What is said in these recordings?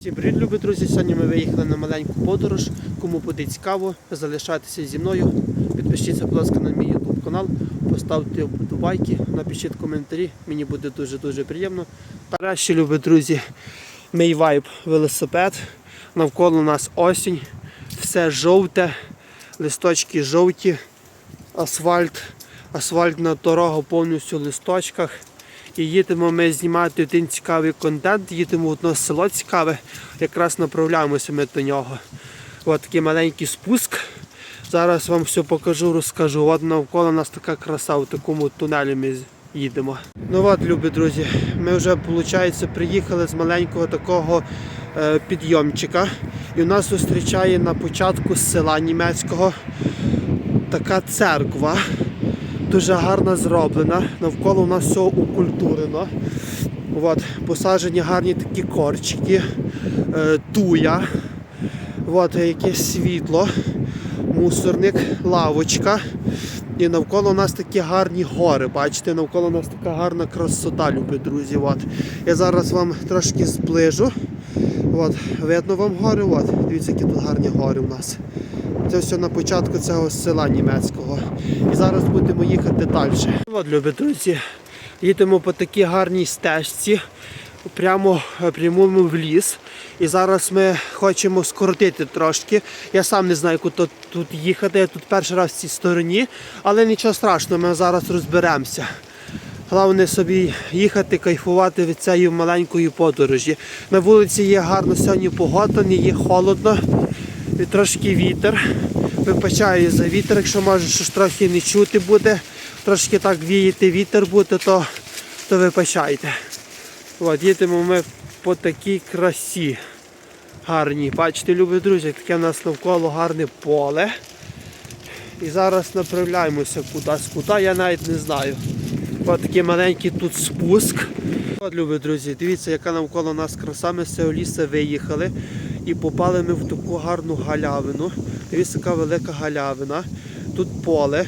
Всім привіт, любі друзі! Сьогодні ми виїхали на маленьку подорож. Кому буде цікаво, залишайтеся зі мною. Підпишіться, будь ласка, на мій YouTube канал, поставте вподобайки, напишіть коментарі. Мені буде дуже-дуже приємно. Нарешті, любі друзі, мій вайб велосипед. Навколо нас осінь, все жовте, листочки жовті, асфальт, асфальтна дорога повністю в листочках. І їдемо ми знімати один цікавий контент, їдемо в одне село цікаве, якраз направляємося ми до нього. От такий маленький спуск. Зараз вам все покажу, розкажу. От навколо нас така краса, в такому тунелі ми їдемо. Ну от, любі друзі, ми вже, виходить, приїхали з маленького такого е, підйомчика. І у нас зустрічає на початку села німецького така церква дуже гарно зроблена. Навколо у нас все укультурено. От, посаджені гарні такі корчики, е, туя, от, якесь світло, мусорник, лавочка. І навколо у нас такі гарні гори. Бачите, навколо нас така гарна красота, любі друзі. От. Я зараз вам трошки зближу. От, видно вам гори. От. Дивіться, які тут гарні гори у нас. Це все на початку цього села німецького. І зараз будемо їхати далі. От, любі друзі, їдемо по такій гарній стежці, прямо е, прямуємо в ліс. І зараз ми хочемо скоротити трошки. Я сам не знаю, куди тут їхати. Я тут перший раз в цій стороні, але нічого страшного, ми зараз розберемося. Головне собі їхати, кайфувати від цієї маленької подорожі. На вулиці є гарно сьогодні погода, не є холодно, і трошки вітер. Вибачаю за вітер, якщо може щось трохи не чути буде, трошки так віяти вітер буде, то, то вибачайте. От, їдемо ми по такій красі гарній. Бачите, любі друзі, таке у нас навколо гарне поле. І зараз направляємося кудись, куди, я навіть не знаю. Ось такий маленький тут спуск. От, любі друзі, дивіться, яка навколо нас краса. Ми з цього лісу виїхали і попали ми в таку гарну галявину. Дивіться, така велика галявина. Тут поле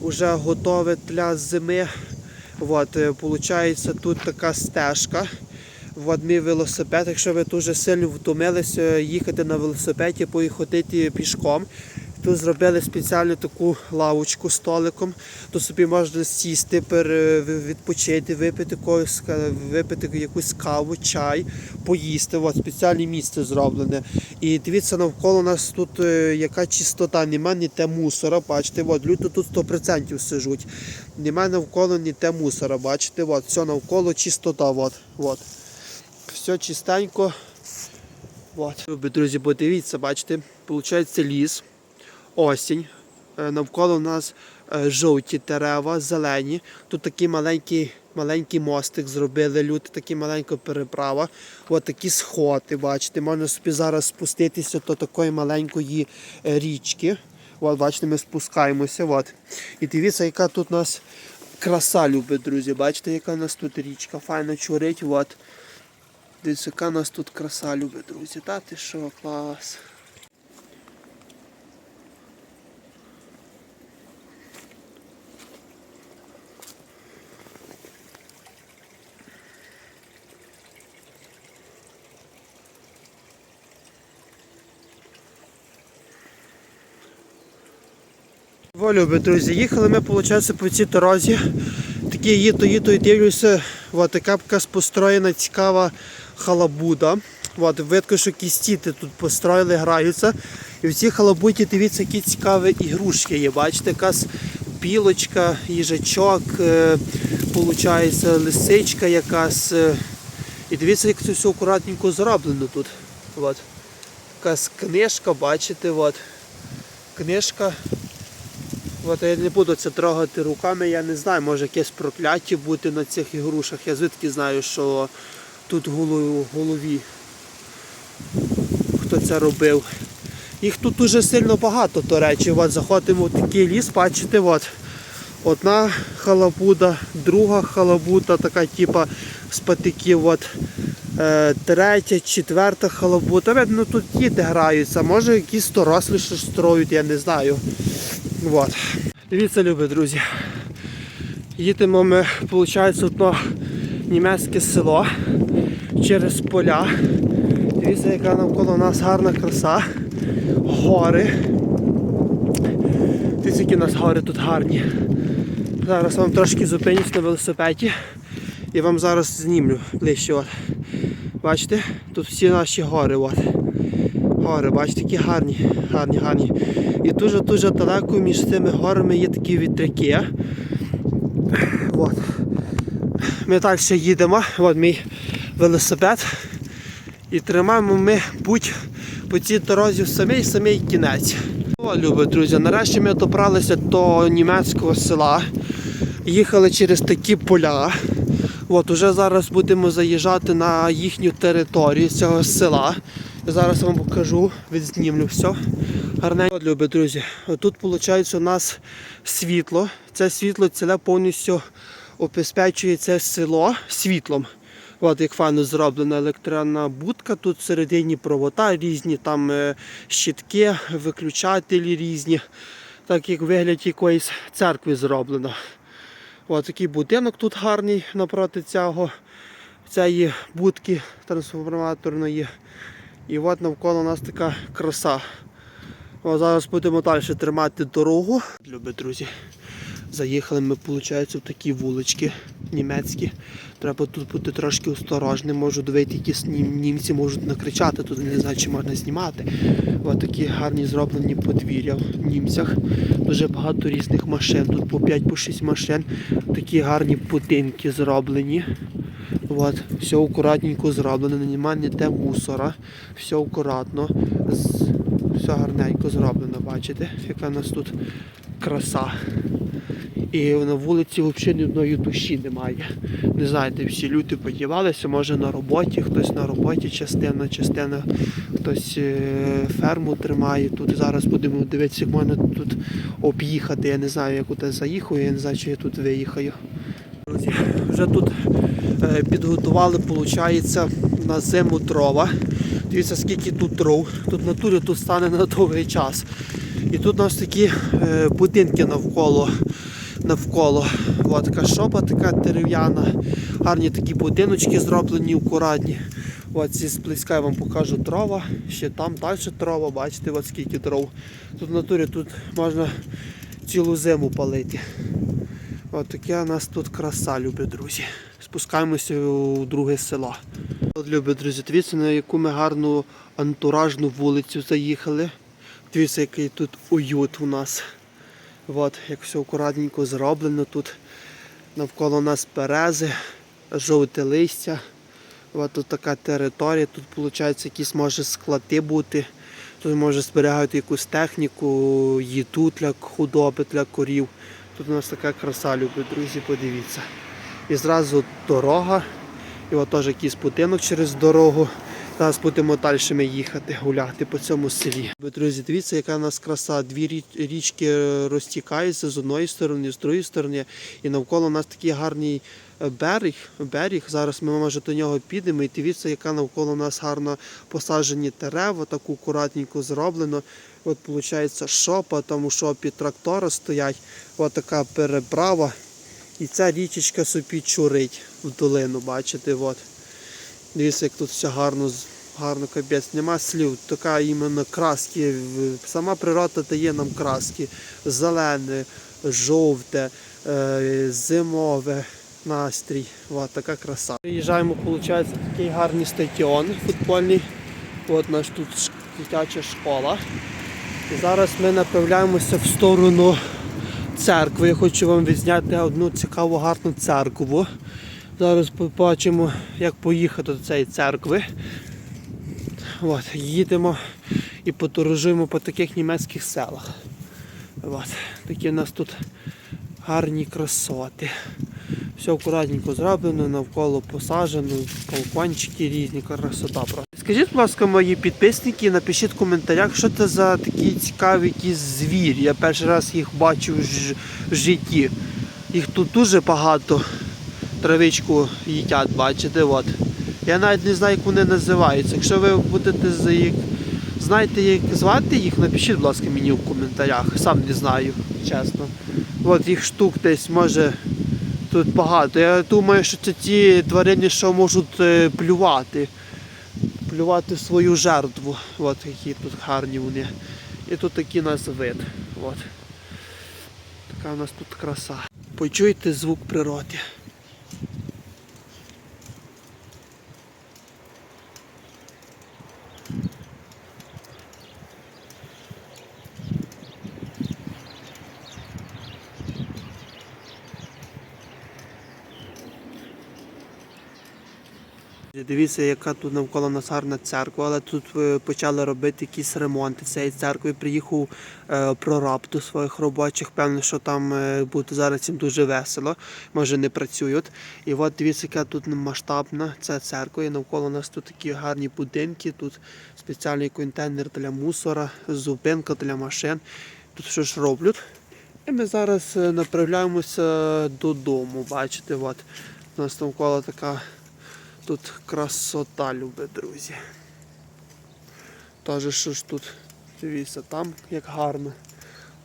вже готове для зими. От, е, получається, тут така стежка. От мій велосипед, якщо ви дуже сильно втомилися їхати на велосипеді, поїхати пішком. Тут зробили спеціальну таку лавочку столиком, то собі можна сісти, відпочити, випити випити якусь каву, чай, поїсти. От спеціальне місце зроблене. І дивіться, навколо нас тут е, яка чистота, нема ні те мусора. Бачите, от люди тут 100% сижуть. Нема навколо ні те мусора. Бачите, от все навколо чистота. От, от. Все чистенько. От. Друзі, подивіться, бачите, виходить ліс осінь. Е, Навколо у нас е, жовті дерева, зелені. Тут такий маленький, маленький мостик зробили люди, такі маленька переправа. От такі сходи, бачите, можна собі зараз спуститися до такої маленької е, річки. От, бачите, ми спускаємося. От. І дивіться, яка тут у нас краса, любить, друзі. Бачите, яка у нас тут річка, файно чурить. От. Дивіться, яка у нас тут краса, любить, друзі. Та ти що, клас. Во, любі друзі, їхали ми, виходить, по цій дорозі. Такі їду, їду і дивлюся, от така якась построєна цікава халабуда. От, видно, що якісь діти тут построїли, граються. І в цій халабуді дивіться, які цікаві ігрушки є. Бачите, якась білочка, їжачок, е, лисичка якась. е. І дивіться, як це все акуратненько зроблено тут. От. Якась книжка, бачите, от. книжка. От я не буду це трогати руками, я не знаю, може якесь прокляття бути на цих ігрушах. Я звідки знаю, що тут в голові хто це робив. Їх тут дуже сильно багато, до речі. От заходимо в такий ліс, бачите, от. Одна халабуда, друга халабуда, така типа з патиків. От. Е, третя, четверта халабуда. Видно, тут діти граються, може якісь дорослі щось строють, я не знаю. Вот. Дивіться, любі друзі. Їдемо ми, виходить, одно німецьке село через поля. Дивіться, яка навколо нас гарна краса. Гори. Дивіться, які у нас гори тут гарні. Зараз вам трошки зупинюсь на велосипеді і вам зараз знімлю ближче. От. Бачите? Тут всі наші гори. От. Гори, бачите, які гарні, гарні, гарні. І дуже-дуже далеко між цими горами є такі вітряки. От. Ми далі їдемо. От мій велосипед. І тримаємо ми путь по цій дорозі в самий самий кінець. О, любі друзі, нарешті ми добралися до німецького села. Їхали через такі поля. От, уже зараз будемо заїжджати на їхню територію цього села. Зараз вам покажу, відзнімлю все. Гарненько, любі друзі. Тут виходить у нас світло. Це світло ціле повністю обезпечує це село світлом. От як файно зроблена електронна будка, тут всередині провода різні, там е, щитки, виключателі різні, так як вигляд якоїсь церкви зроблено. От такий будинок тут гарний напроти цього, цієї будки трансформаторної. І от навколо нас така краса. О, зараз будемо далі тримати дорогу. Любі друзі. Заїхали ми, виходить, в такі вулички німецькі. Треба тут бути трошки осторожним. Можу дивити, якісь нім- німці можуть накричати, тут не знаю, чи можна знімати. Ось такі гарні зроблені подвір'я в німцях. Дуже багато різних машин. Тут по 5-6 машин. Такі гарні будинки зроблені. От, все акуратненько зроблено, немає ніде мусора, все акуратно, все гарненько зроблено, бачите, яка у нас тут краса. І на вулиці взагалі ні одної душі немає. Не знаєте, всі люди подівалися, може на роботі, хтось на роботі частина, частина хтось е, ферму тримає. Тут зараз будемо дивитися, як можна тут об'їхати. Я не знаю, як куди заїхаю, я не знаю, чи я тут виїхаю. Друзі, вже тут е, підготували, виходить, на зиму дрова. Дивіться, скільки тут дров. Тут натурі тут стане на довгий час. І тут у нас такі е, будинки навколо. Навколо. От така шопа така дерев'яна. Гарні такі будиночки зроблені, акуратні. От ці зблизька я вам покажу дрова. Ще там далі дрова, бачите, от скільки дров. Тут в натурі тут можна цілу зиму палити. От таке у нас тут краса, любі друзі. Спускаємося у друге село. От, любі друзі, дивіться, на яку ми гарну антуражну вулицю заїхали. Дивіться, який тут уют у нас. От, як все акуратненько зроблено тут. Навколо нас берези, жовте листя. От тут така територія, тут виходить якісь може склади бути. Тут може зберігати якусь техніку, їду для худоби, для корів. Тут у нас така краса, любі друзі, подивіться. І зразу дорога. І от теж якийсь будинок через дорогу. Зараз будемо далі ми їхати, гуляти по цьому селі. Друзі, дивіться, яка у нас краса. Дві річки розтікаються з одної сторони, з другої сторони. І навколо у нас такий гарний е, берег. берег. Зараз ми може до нього підемо. І дивіться, яка навколо нас гарно посаджені дерева, так акуратненько зроблено. От виходить шопа, там у шопі трактори стоять. От така переправа. І ця річечка собі чурить в долину, бачите, от. Дивіться, як тут все гарно, гарно капець. Нема слів, така іменно краски. Сама природа дає нам краски. Зелене, жовте, е, зимове настрій. От така краса. Приїжджаємо, виходить, такий гарний стадіон футбольний. От наш тут дитяча школа. І зараз ми направляємося в сторону церкви. Я хочу вам відзняти одну цікаву гарну церкву. Зараз побачимо, як поїхати до цієї церкви. От, їдемо і подорожуємо по таких німецьких селах. От, такі у нас тут гарні красоти. Все акуратненько зроблено, навколо посаджено, балкончики різні, красота. Скажіть, будь ласка, мої підписники, напишіть в коментарях, що це за такі цікаві якісь звірі. Я перший раз їх бачу в, ж- в житті. Їх тут дуже багато. Травичку їдять, бачите, от. Я навіть не знаю, як вони називаються. Якщо ви будете за їх, знаєте, як звати їх, напишіть, будь ласка, мені в коментарях. Сам не знаю, чесно. От їх штук десь може тут багато. Я думаю, що це ті тварини, що можуть е, плювати. полювати свою жертву. От які тут гарні вони. І тут такий у нас вид. От. Така у нас тут краса. Почуйте звук природи. Дивіться, яка тут навколо нас гарна церква, але тут е, почали робити якісь ремонти цієї церкви. Приїхав е, прораб до своїх робочих. Певно, що там е, буде зараз їм дуже весело. Може не працюють. І от дивіться, яка тут масштабна ця церква. І навколо нас тут такі гарні будинки. Тут спеціальний контейнер для мусора, зупинка для машин. Тут що ж роблять. І ми зараз е, направляємося додому. Бачите, от у нас навколо така. Тут красота, любі друзі. Тож що ж тут, дивіться, там як гарно.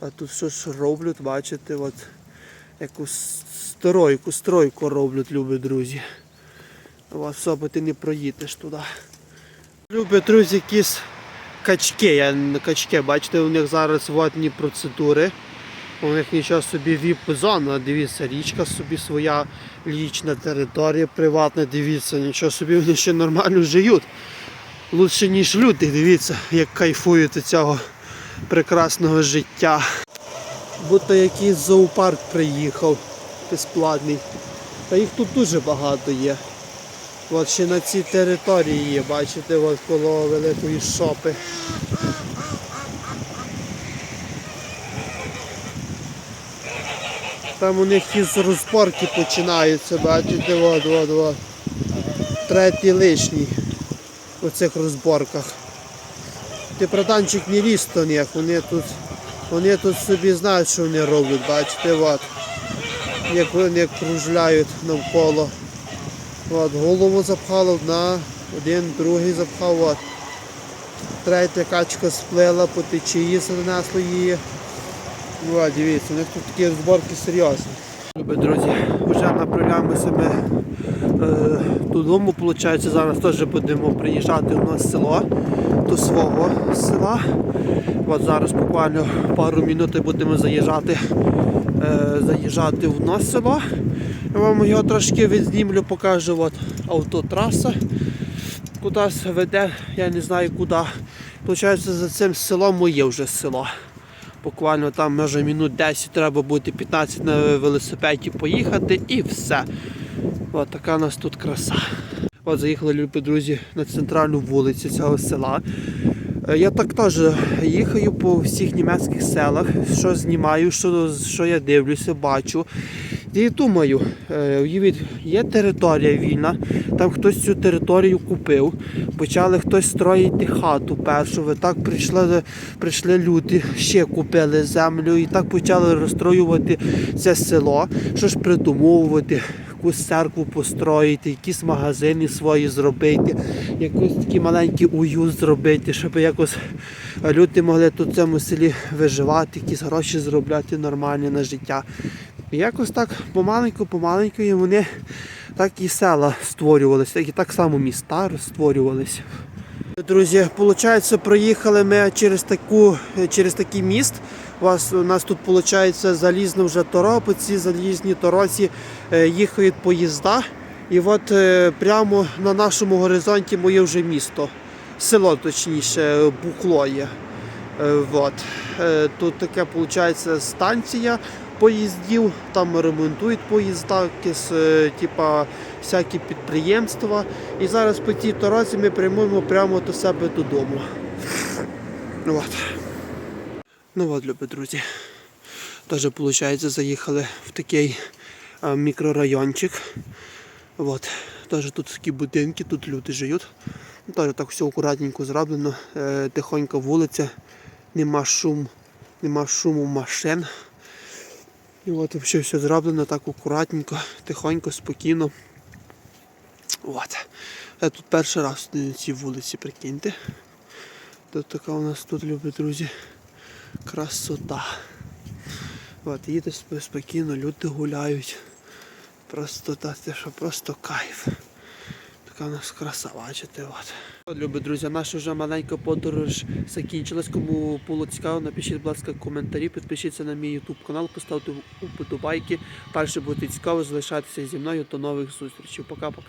А тут що ж роблять, бачите, от якусь стройку, стройку роблять, любі друзі. От особо ти не проїдеш туди. Любі друзі, якісь качки, я качки, бачите, у них зараз водні процедури. У них нічого собі віп-зона, дивіться, річка собі своя лічна територія приватна, дивіться, нічого собі вони ще нормально живуть. Лучше, ніж люди, дивіться, як кайфують від цього прекрасного життя. Будто якийсь зоопарк приїхав безплатний. Та їх тут дуже багато є. От ще на цій території є, бачите, от коло великої шопи. Там у них із розборки починаються, бачите, от, от, от. Третій лишній у цих розборках. Ти братанчик не лізь до них, вони тут, вони тут собі знають, що вони роблять, бачите, от. Як вони кружляють навколо. От, голову запхало одна, один, другий запхав, от. Третя качка сплила по течії, занесло її. Ну, дивіться, у них тут такі розборки серйозні. Любі друзі, вже направляємося ми е, додому, виходить, зараз теж будемо приїжджати в нас село, до свого села. От зараз буквально пару минут будемо заїжджати, е, заїжджати в нас село. Я вам його трошки відзнімлю, покажу от автотраса. Кудись веде, я не знаю куди. Получається, за цим селом моє вже село. Буквально там може минут 10 треба бути 15 на велосипеді поїхати і все. От така у нас тут краса. От заїхали, любі друзі, на центральну вулицю цього села. Е, Я так теж їхаю по всіх німецьких селах, що знімаю, що, що я дивлюся, бачу. І думаю, е, уявіть, є територія вільна, там хтось цю територію купив, почали хтось строїти хату першу, ви так прийшли, прийшли люди, ще купили землю і так почали розстроювати це село. Що ж придумовувати, якусь церкву построїти, якісь магазини свої зробити, якийсь такий маленький уют зробити, щоб якось люди могли тут в цьому селі виживати, якісь гроші зробляти нормальні на життя. І якось так помаленьку, помаленьку і вони так і села створювалися, і так само міста створювалися. Друзі, виходить, проїхали ми через таку, через такий міст. У вас у нас тут виходить залізна вже тора, по цій торосі е, їхають поїзда. І от е, прямо на нашому горизонті моє вже місто. Село точніше, Бухло. Е, От. Тут таке виходить станція поїздів, там ремонтують поїзда, е, типа, всякі підприємства. І зараз по цій дорозі ми прямуємо прямо до себе додому. От. Ну от, любі друзі. Теж, виходить, заїхали в такий е, мікрорайончик. От. Теж тут такі будинки, тут люди живуть. Ну, Теж так все акуратненько зроблено, е, тихонька вулиця, нема шум, нема шуму машин. І от все, все зроблено так акуратненько, тихонько, спокійно. От. Я тут перший раз на цій вулиці, прикиньте. Тут така у нас тут, любі друзі, красота. От, їде спокійно, люди гуляють. Просто та, що просто кайф. Така у нас краса, бачите. От. Любі друзі, наша вже маленька подорож закінчилась. Кому було цікаво, напишіть, будь ласка, коментарі, підпишіться на мій YouTube канал, поставте вподобайки. Перше буде цікаво, залишайтеся зі мною. До нових зустрічей. Пока-пока.